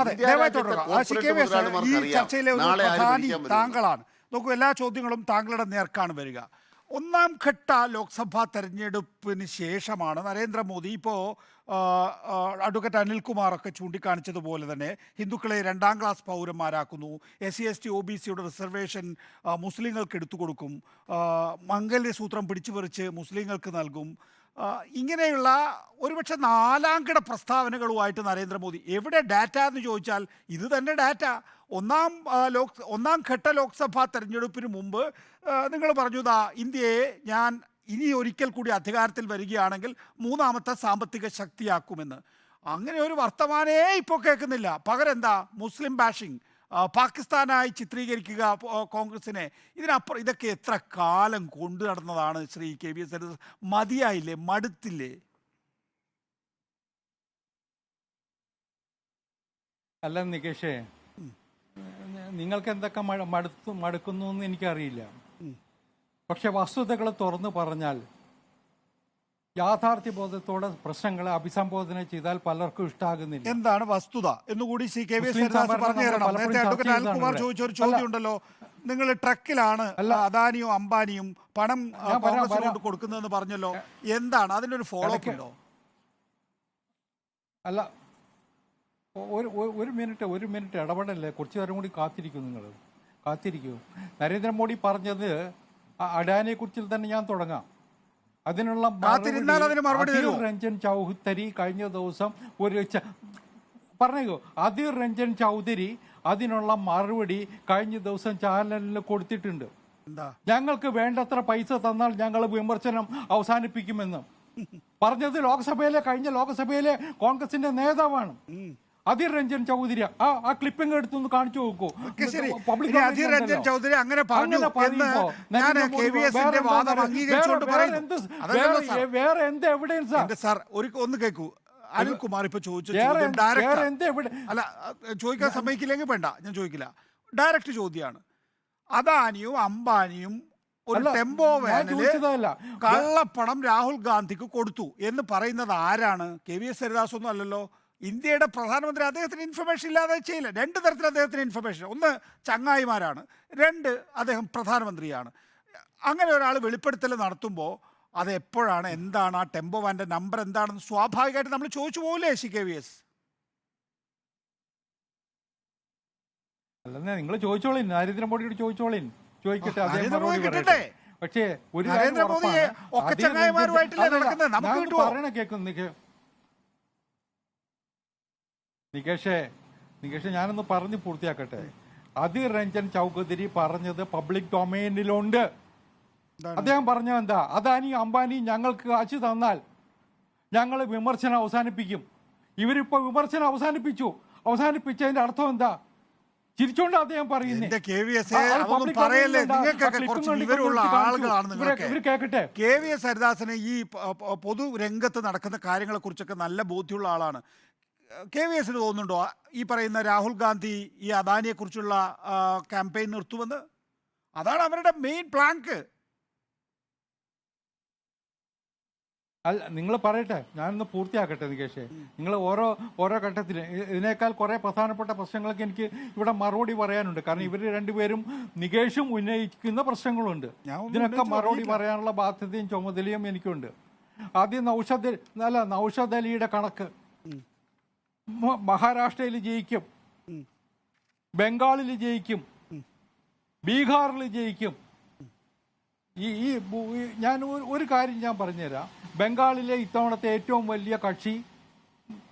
അതെ ദയവായി തുടരുക ഈ ചർച്ചയിലെ ഒരു പ്രധാനി താങ്കളാണ്. നോക്കൂ എല്ലാ ചോദ്യങ്ങളും താങ്കളുടെ നേർക്കാണ് വരിക. ഒന്നാം ഘട്ട ലോക്സഭാ തെരഞ്ഞെടുപ്പിന് ശേഷമാണ് നരേന്ദ്രമോദി ഇപ്പോൾ അഡ്വക്കേറ്റ് അനിൽകുമാറൊക്കെ ചൂണ്ടിക്കാണിച്ചതുപോലെ തന്നെ ഹിന്ദുക്കളെ രണ്ടാം class പൗരന്മാരാക്കുന്നു. S C S T O B സിയുടെ റിസർവേഷൻ മുസ്ലിങ്ങൾക്ക് എടുത്തു കൊടുക്കും. മംഗല്യസൂത്രം പിടിച്ചു പറിച്ച് മുസ്ലിങ്ങൾക്ക് നൽകും. ഇങ്ങനെയുള്ള ഒരുപക്ഷെ നാലാം കിട പ്രസ്താവനകളുമായിട്ട് നരേന്ദ്രമോദി എവിടെ ഡാറ്റ എന്ന് ചോദിച്ചാൽ ഇത് തന്നെ ഡാറ്റ ഒന്നാം ലോക് ഒന്നാം ഘട്ട ലോക്സഭാ തെരഞ്ഞെടുപ്പിന് മുമ്പ് നിങ്ങൾ പറഞ്ഞു ദാ ഇന്ത്യയെ ഞാൻ ഇനി ഒരിക്കൽ കൂടി അധികാരത്തിൽ വരികയാണെങ്കിൽ മൂന്നാമത്തെ സാമ്പത്തിക ശക്തിയാക്കുമെന്ന്. അങ്ങനെ ഒരു വർത്തമാനേ ഇപ്പോൾ കേൾക്കുന്നില്ല. പകരം എന്താ മുസ്ലിം ബാഷിംഗ് പാകിസ്ഥാനായി ചിത്രീകരിക്കുക കോൺഗ്രസിനെ. ഇതിനപ്പുറം ഇതൊക്കെ എത്ര കാലം കൊണ്ടു നടന്നതാണ് ശ്രീ കെ വി എസ് മതിയായില്ലേ? മടുത്തില്ലേ? അല്ല നികേഷേ. നിങ്ങൾക്ക് എന്തൊക്കെ മടുത്തു മടുക്കുന്നു എന്ന് എനിക്കറിയില്ല. പക്ഷെ വസ്തുതകൾ തുറന്നു പറഞ്ഞാൽ യാഥാർത്ഥ്യബോധത്തോടെ പ്രശ്നങ്ങളെ അഭിസംബോധന ചെയ്താൽ പലർക്കും ഇഷ്ടാകുന്നില്ല. എന്താണ് വസ്തുത? എന്നുകൂടി സി കെ വി പറഞ്ഞു തരണം. നേരത്തെ അഡ്വക്കേറ്റ് അനിൽകുമാർ ചോദിച്ച ഒരു ചോദ്യമുണ്ടല്ലോ. ചോദ്യം ഉണ്ടല്ലോ നിങ്ങൾ ട്രക്കിലാണ് അല്ല. അദാനിയും അംബാനിയും പണം കൊണ്ട് കൊടുക്കുന്നതെന്ന് പറഞ്ഞല്ലോ. എന്താണ്? അതിന്റെ ഒരു ഫോളോ അപ്പ് ഉണ്ടോ? അല്ല. ഒരു ഒരു- മിനിറ്റ് ഒരു മിനിറ്റ് ഇടപെടല്ലേ? കുറച്ച് നേരം കൂടി കാത്തിരിക്കും നിങ്ങൾ. കാത്തിരിക്കൂ. നരേന്ദ്രമോദി പറഞ്ഞത് അഡാനിയെ കുറിച്ച് തന്നെ ഞാൻ തുടങ്ങാം. അതിനുള്ള കാത്തിരുന്നാൽ അതിന് മറുപടി അധീർ രഞ്ജൻ ചൗധരി കഴിഞ്ഞ ദിവസം ഒരു പറഞ്ഞോ അതിർ രഞ്ജൻ ചൗധരി അതിനുള്ള മറുപടി കഴിഞ്ഞ ദിവസം ചാനലിൽ കൊടുത്തിട്ടുണ്ട്. ഞങ്ങൾക്ക് വേണ്ടത്ര പൈസ തന്നാൽ ഞങ്ങൾ വിമർശനം അവസാനിപ്പിക്കുമെന്ന്. പറഞ്ഞത് ലോക്സഭയിലെ കഴിഞ്ഞ ലോക്സഭയിലെ കോൺഗ്രസിന്റെ നേതാവാണ്. അധീർ രഞ്ജൻ ചൗധരി ആ ആ ക്ലിപ്പിംഗ് എടുത്തൊന്ന് കാണിച്ചു നോക്കൂ. പബ്ലിക് അധീർ രഞ്ജൻ ചൗധരി അങ്ങനെ വേറെ എന്ത് എവിഡൻസ് സാർ. ഒരു ഒന്ന് കേൾക്കൂ അനിൽകുമാർ ഇപ്പൊ ചോദിച്ച അല്ല ചോദിക്കാൻ സമ്മതിക്കില്ലെങ്കിൽ വേണ്ട. ഞാൻ ചോദിക്കില്ല. ഡയറക്റ്റ് ചോദ്യമാണ് അദാനിയും അംബാനിയും ഒരു ടെമ്പോ വാനിൽ. കള്ളപ്പണം രാഹുൽ ഗാന്ധിക്ക് കൊടുത്തു എന്ന് പറയുന്നത് ആരാണ്? കെ വി എസ് ഹരിദാസ് ഒന്നും അല്ലല്ലോ. ഇന്ത്യയുടെ പ്രധാനമന്ത്രി അദ്ദേഹത്തിന് ഇൻഫർമേഷൻ ഇല്ലാതെ ചെയ്യില്ല. രണ്ട് തരത്തിൽ അദ്ദേഹത്തിന് ഇൻഫർമേഷൻ ഒന്ന് ചങ്ങായിമാരാണ്. രണ്ട് അദ്ദേഹം പ്രധാനമന്ത്രിയാണ്. അങ്ങനെ ഒരാൾ വെളിപ്പെടുത്തൽ നടത്തുമ്പോൾ അത് എപ്പോഴാണ്? എന്താണ്? ആ ടെമ്പോ വാന്റെ നമ്പർ എന്താണെന്ന് സ്വാഭാവികമായിട്ട് നമ്മൾ ചോദിച്ചു പോകില്ലേ സി കെ വി എസ്? അല്ലെന്നേ നിങ്ങൾ ചോദിച്ചോളിൻ. നരേന്ദ്രമോദിയോട് ചോദിച്ചോളിൻ. ചോദിക്കട്ടെ അദ്ദേഹം കിട്ടട്ടെ. പക്ഷേ ഒരു നരേന്ദ്രമോദി നരേന്ദ്രമോദിയെ ഒക്കെ ചങ്ങായിമാരുമായിട്ടല്ലേ നടക്കുന്നത്? നമുക്ക്? പറയണ കേൾക്കും നികേ നികേഷേ നികേഷ് ഞാനൊന്ന് പറഞ്ഞു പൂർത്തിയാക്കട്ടെ. അധിർ രഞ്ജൻ ചൗധരി പറഞ്ഞത് പബ്ലിക് ഡൊമൈനിലുണ്ട്? അദ്ദേഹം പറഞ്ഞ എന്താ? അദാനി അംബാനി ഞങ്ങൾക്ക് കാശ് തന്നാൽ ഞങ്ങൾ വിമർശനം അവസാനിപ്പിക്കും. ഇവരിപ്പോ വിമർശനം അവസാനിപ്പിച്ചു. അവസാനിപ്പിച്ചതിന്റെ അർത്ഥം എന്താ? ചിരിച്ചോണ്ട് അദ്ദേഹം പറയുന്നത് കെ വി എസ് കേൾക്കട്ടെ കെ വി ഹരിദാസിന് ഈ പൊതു രംഗത്ത് പൊതുരംഗത്ത് നടക്കുന്ന കാര്യങ്ങളെ കുറിച്ചൊക്കെ നല്ല ബോധ്യമുള്ള ആളാണ്. കെ വി എസിന് തോന്നുന്നുണ്ടോ? ഈ പറയുന്ന രാഹുൽ ഗാന്ധി ഈ അദാനിയെ കുറിച്ചുള്ള ക്യാമ്പയിൻ നിർത്തുമെന്ന്? അതാണ് അവരുടെ മെയിൻ പ്ലാങ്ക് അല്ല നിങ്ങൾ പറയട്ടെ. ഞാനൊന്ന് പൂർത്തിയാക്കട്ടെ നികേഷേ. നിങ്ങൾ ഓരോ ഓരോ ഘട്ടത്തിൽ ഇതിനേക്കാൾ കുറെ പ്രധാനപ്പെട്ട പ്രശ്നങ്ങളൊക്കെ എനിക്ക് ഇവിടെ മറുപടി പറയാനുണ്ട്. കാരണം ഇവർ രണ്ടുപേരും നികേഷും ഉന്നയിക്കുന്ന പ്രശ്നങ്ങളുണ്ട്. ഇതിനൊക്കെ മറുപടി. പറയാനുള്ള ബാധ്യതയും ചുമതലയും എനിക്കുണ്ട്. ആദ്യം നൌഷദ് അല്ല നൌഷദ് അലിയുടെ കണക്ക്. മഹാരാഷ്ട്രയിൽ ജയിക്കും. ബംഗാളിൽ ജയിക്കും. ബീഹാറിൽ ജയിക്കും. ഈ ഈ ഞാൻ ഒരു- കാര്യം ഞാൻ പറഞ്ഞുതരാം. ബംഗാളിലെ ഇത്തവണത്തെ ഏറ്റവും വലിയ കക്ഷി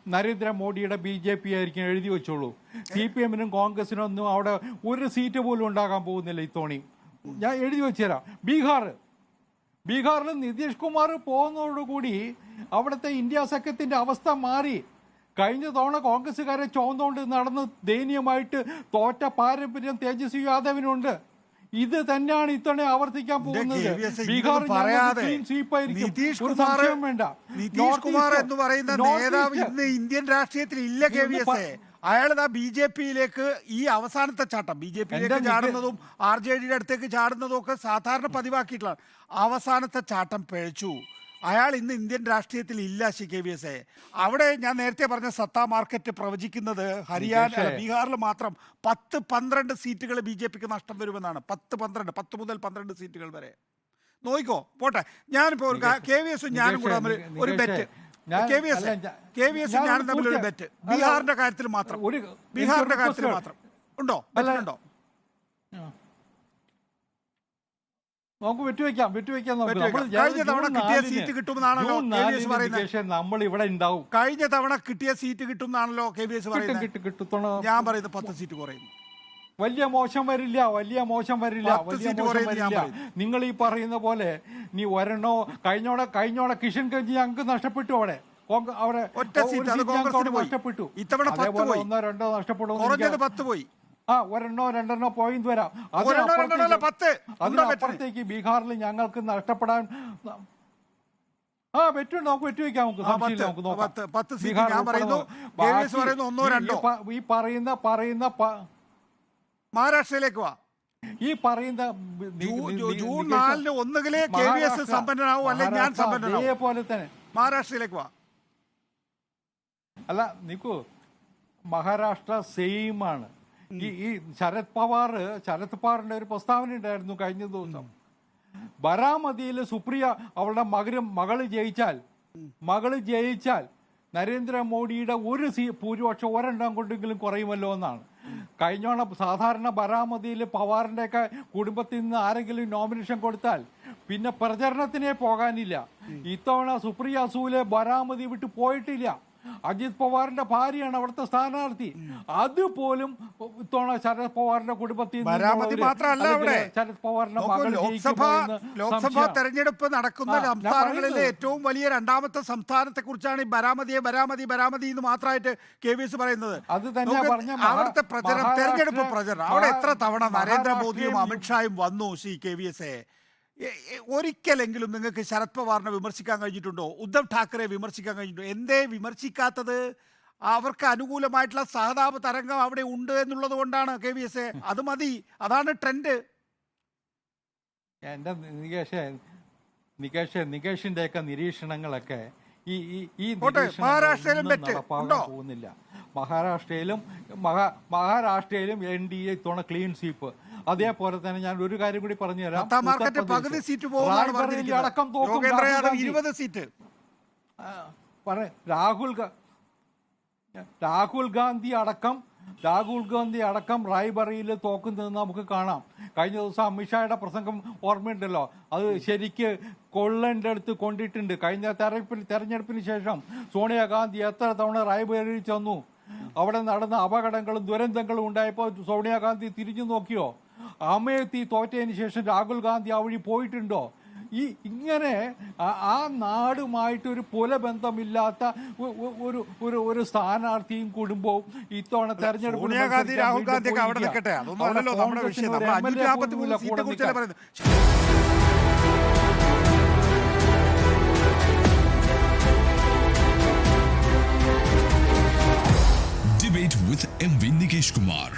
നരേന്ദ്രമോദിയുടെ ബി ജെ പി ആയിരിക്കും എഴുതി വെച്ചോളൂ. സി പി എമ്മിനും കോൺഗ്രസിനും ഒന്നും അവിടെ ഒരു സീറ്റ് പോലും ഉണ്ടാകാൻ പോകുന്നില്ല ഇത്തവണയും ഞാൻ എഴുതി വെച്ചുതരാം. ബീഹാർ. ബീഹാറിൽ നിതീഷ് കുമാർ പോകുന്നതോടുകൂടി അവിടുത്തെ ഇന്ത്യ സഖ്യത്തിന്റെ അവസ്ഥ മാറി. കഴിഞ്ഞ തവണ കോൺഗ്രസ്സുകാരെ ചോന്നുകൊണ്ട് നടന്ന് ദയനീയമായിട്ട് തോറ്റ പാരമ്പര്യം തേജസ്വി യാദവിനുണ്ട്. ഇത് തന്നെയാണ് ഇത്തവണ ആവർത്തിക്കാൻ പോകുന്നത്. ബീഹാർ പറയാതെ നിതീഷ് കുമാർ വേണ്ട. നിതീഷ് കുമാർ എന്ന് പറയുന്ന നേതാവ് ഇന്ന് ഇന്ത്യൻ രാഷ്ട്രീയത്തിൽ ഇല്ല കെ വി ഇന്ന് എസ് അയാൾ ഇതാ ബി ജെ പിയിലേക്ക് ഈ അവസാനത്തെ ചാട്ടം ബി ജെ പിയിലേക്ക് ചാടുന്നതും ആർ ജെ ഡിയുടെ അടുത്തേക്ക് ചാടുന്നതും ഒക്കെ സാധാരണ പതിവാക്കിയിട്ടുള്ളതാണ്. അവസാനത്തെ ചാട്ടം പിഴച്ചു അയാൾ ഇന്ന് ഇന്ത്യൻ രാഷ്ട്രീയത്തിൽ ഇല്ല ശി കെ വി എസ് എ. അവിടെ ഞാൻ നേരത്തെ പറഞ്ഞ സത്താ മാർക്കറ്റ് പ്രവചിക്കുന്നത് ഹരിയാന. ബീഹാറിൽ മാത്രം പത്ത് പന്ത്രണ്ട് സീറ്റുകൾ ബി ജെ പിക്ക് നഷ്ടം വരുമെന്നാണ്. പത്ത് പന്ത്രണ്ട് പത്ത് മുതൽ പന്ത്രണ്ട് സീറ്റുകൾ വരെ. നോക്കിക്കോ പോട്ടെ. ഞാനിപ്പോ ഒരു കെ വി എസും ഞാനും കൂടെ തമ്മിൽ ഒരു ബെറ്റ് കെ വി എസ് അല്ല, ഞാൻ- കെ വി എസും ഞാനും തമ്മിൽ ഒരു ബെറ്റ് ബീഹാറിന്റെ കാര്യത്തിൽ മാത്രം. ബീഹാറിന്റെ കാര്യത്തിൽ മാത്രം. ഉണ്ടോ? അല്ല, നമുക്ക് വിട്ടുവെക്കാം വിട്ടുവെക്കാം കഴിഞ്ഞ തവണ കിട്ടിയ സീറ്റ് കിട്ടുമെന്നാണല്ലോ നമ്മൾ ഇവിടെ ഉണ്ടാവും. കഴിഞ്ഞ തവണ കിട്ടിയ സീറ്റ് കിട്ടും എന്നാണല്ലോ കെ ബി എസ് പറയുന്നത്. ഞാൻ പറയുന്നത് പത്ത് സീറ്റ് കുറയുന്നു. വലിയ മോശം വരില്ല വലിയ മോശം വരില്ല വലിയ മോശം വരില്ല. നിങ്ങൾ ഈ പറയുന്ന പോലെ നീ ഒരെണ്ണോ കഴിഞ്ഞോടെ കഴിഞ്ഞോടെ കിഷൻ കഞ്ചി ഞങ്ങൾക്ക് നഷ്ടപ്പെട്ടു അവിടെ. അവിടെ ഒറ്റ സീറ്റ്. നഷ്ടപ്പെട്ടു. ഇത്തവണ. ഒന്നോ രണ്ടോ നഷ്ടപ്പെടും കുറഞ്ഞത് പത്ത് പോയി. ആ ഒരെണ്ണോ രണ്ടെണ്ണോ പോയിന്റ് വരാം? അതിനപ്പുറത്തേക്ക് ബീഹാറിൽ ഞങ്ങൾക്ക് നഷ്ടപ്പെടാൻ ആ പറ്റും നമുക്ക്. വെറ്റുവെക്കാം നമുക്ക്. നമുക്ക് നോക്കാം. ഈ- പറയുന്ന പറയുന്ന മഹാരാഷ്ട്രയിലേക്ക് വാ. ഈ പറയുന്ന ജൂൺ നാലിന് ഒന്നുകിലേ കെ വി എസ് സമ്പന്നനാവും അല്ലെങ്കിൽ ഞാൻ സമ്പന്നനാവും. അതേപോലെ തന്നെ. മഹാരാഷ്ട്രയിലേക്ക് വാ. അല്ല നിക്കു. മഹാരാഷ്ട്ര സെയിം ആണ്. ഈ ഈ ശരത് പവാർ ശരത് പവാറിന്റെ ഒരു പ്രസ്താവന ഉണ്ടായിരുന്നു കഴിഞ്ഞ ദിവസം. ബരാമതിയിൽ സുപ്രിയ അവളുടെ മകരും മകൾ ജയിച്ചാൽ മകൾ ജയിച്ചാൽ നരേന്ദ്രമോദിയുടെ ഒരു സീ ഭൂരിപക്ഷം ഒരെണ്ണം കൊണ്ടെങ്കിലും കുറയുമല്ലോ എന്നാണ്. കഴിഞ്ഞോണ സാധാരണ ബരാമതിയിൽ പവാറിന്റെ ഒക്കെ കുടുംബത്തിൽ നിന്ന് ആരെങ്കിലും നോമിനേഷൻ കൊടുത്താൽ പിന്നെ പ്രചരണത്തിനേ പോകാനില്ല. ഇത്തവണ സുപ്രിയ സൂലെ ബരാമതി വിട്ട് പോയിട്ടില്ല. അജിത് പവാറിന്റെ ഭാര്യയാണ് അവിടുത്തെ സ്ഥാനാർത്ഥി. അതുപോലും ഇത്തവണ ശരത് പവാറിന്റെ കുടുംബത്തിൽ മാത്രമല്ല അവിടെ. ശരത് പവാറിന്റെ ലോക്സഭ തെരഞ്ഞെടുപ്പ് നടക്കുന്ന സംസ്ഥാനങ്ങളിലെ ഏറ്റവും വലിയ രണ്ടാമത്തെ സംസ്ഥാനത്തെ കുറിച്ചാണ് ഈ ബരാമതിയെ ബരാമതി ബരാമതി എന്ന് മാത്രമായിട്ട് കെ വി എസ് പറയുന്നത്. അത് തന്നെ പറഞ്ഞ അവിടുത്തെ പ്രചരണം തെരഞ്ഞെടുപ്പ് പ്രചരണം. അവിടെ എത്ര തവണ നരേന്ദ്രമോദിയും അമിത്ഷായും വന്നു ശ്രീ കെ വി എസ് ഒരിക്കലെങ്കിലും നിങ്ങൾക്ക് ശരത് പവാറിനെ വിമർശിക്കാൻ കഴിഞ്ഞിട്ടുണ്ടോ? ഉദ്ധവ് ഠാക്കറെ വിമർശിക്കാൻ കഴിഞ്ഞിട്ടുണ്ടോ? എന്തേ വിമർശിക്കാത്തത്? അവർക്ക് അനുകൂലമായിട്ടുള്ള സഹതാപ തരംഗം അവിടെ ഉണ്ട് എന്നുള്ളത് കൊണ്ടാണ് കെ വി എസ് എ. അത് മതി. അതാണ് ട്രെൻഡ്. എന്റെ നികേഷ് നികേഷ് നികേഷിന്റെ ഒക്കെ നിരീക്ഷണങ്ങളൊക്കെ ഈ ഈ ഈ മഹാരാഷ്ട്രയിലും പോകുന്നില്ല. മഹാരാഷ്ട്രയിലും മഹാ മഹാരാഷ്ട്രയിലും എൻ ഡി എ ഇത്തവണ ക്ലീൻ സ്വീപ്പ്. അതേപോലെ തന്നെ ഞാൻ ഒരു കാര്യം കൂടി പറഞ്ഞു തരാം. പകുതി സീറ്റ് അടക്കം ഇരുപത് സീറ്റ്. പറ രാഹുൽ രാഹുൽ ഗാന്ധി അടക്കം രാഹുൽ ഗാന്ധി അടക്കം റായ്ബറിയിൽ തോക്കുന്നത് നമുക്ക് കാണാം. കഴിഞ്ഞ ദിവസം അമിത്ഷായുടെ പ്രസംഗം ഓർമ്മയുണ്ടല്ലോ. അത് ശരിക്ക് കൊള്ളന്റെ അടുത്ത് കൊണ്ടിട്ടുണ്ട്. കഴിഞ്ഞ തെരഞ്ഞെടുപ്പിൽ തെരഞ്ഞെടുപ്പിന് ശേഷം സോണിയാഗാന്ധി എത്ര തവണ റായ്ബറിയിൽ ചെന്നു? അവിടെ നടന്ന അപകടങ്ങളും ദുരന്തങ്ങളും ഉണ്ടായപ്പോൾ സോണിയാഗാന്ധി തിരിഞ്ഞു നോക്കിയോ? അമേത്തി തോറ്റതിന് ശേഷം രാഹുൽ ഗാന്ധി ആ വഴി പോയിട്ടുണ്ടോ? ഈ ഇങ്ങനെ ആ- നാടുമായിട്ട് ഒരു പുലബന്ധമില്ലാത്ത ഒരു ഒരു ഒരു സ്ഥാനാർത്ഥിയും കുടുംബവും ഇത്തവണ തെരഞ്ഞെടുപ്പ് സോണിയാഗാന്ധി രാഹുൽ ഗാന്ധി ഒക്കെ അവിടെ നിൽക്കട്ടെ. അതൊന്നും നമ്മുടെ വിഷയം. പറയുന്നത് with MV Nikesh Kumar.